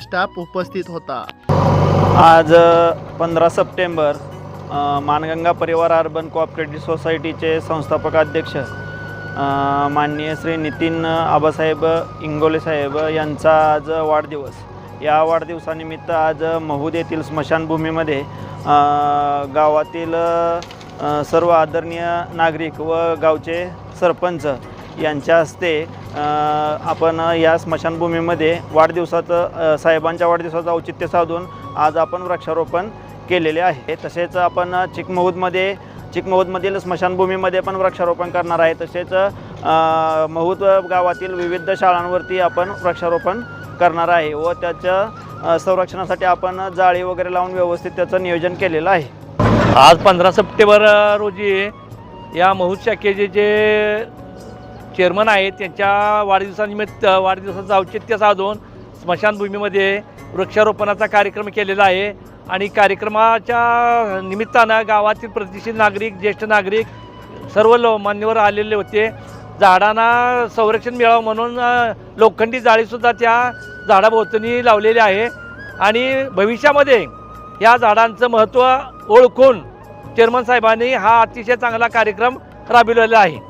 Staff उपस्थित होता. आज पंधरा सप्टेंबर मानगंगा परिवार अर्बन कोऑपरेटिव्ह सोसायटीचे संस्थापक अध्यक्ष माननीय श्री नितीन आबासाहेब इंगोले साहेब यांचा आज वाढदिवस. या वाढदिवसानिमित्त आज महूद येथील स्मशानभूमीमध्ये गावातील सर्व आदरणीय नागरिक व गावचे सरपंच यांच्या हस्ते आपण या स्मशानभूमीमध्ये वाढदिवसाचं साहेबांच्या वाढदिवसाचं औचित्य साधून आज आपण वृक्षारोपण केलेले आहे. तसेच आपण चिकमहूदमध्ये चिकमहूदमधील स्मशानभूमीमध्ये पण वृक्षारोपण करणार आहे. तसेच महूद गावातील विविध शाळांवरती आपण वृक्षारोपण करणार आहे व त्याच्या संरक्षणासाठी आपण जाळी वगैरे लावून व्यवस्थित त्याचं नियोजन केलेलं आहे. आज पंधरा सप्टेंबर रोजी या महूद शाखेचे जे चेअरमन आहेत त्यांच्या वाढदिवसानिमित्त वाढदिवसाचं औचित्य साधून स्मशानभूमीमध्ये वृक्षारोपणाचा कार्यक्रम केलेला आहे. आणि कार्यक्रमाच्या निमित्तानं गावातील प्रतिष्ठित नागरिक ज्येष्ठ नागरिक सर्व लो मान्यवर आलेले होते. झाडांना संरक्षण मिळावं म्हणून लोखंडी जाळीसुद्धा त्या झाडाभोवतणी लावलेली आहे. आणि भविष्यामध्ये या झाडांचं महत्त्व ओळखून चेअरमन साहेबांनी हा अतिशय चांगला कार्यक्रम राबविलेला आहे.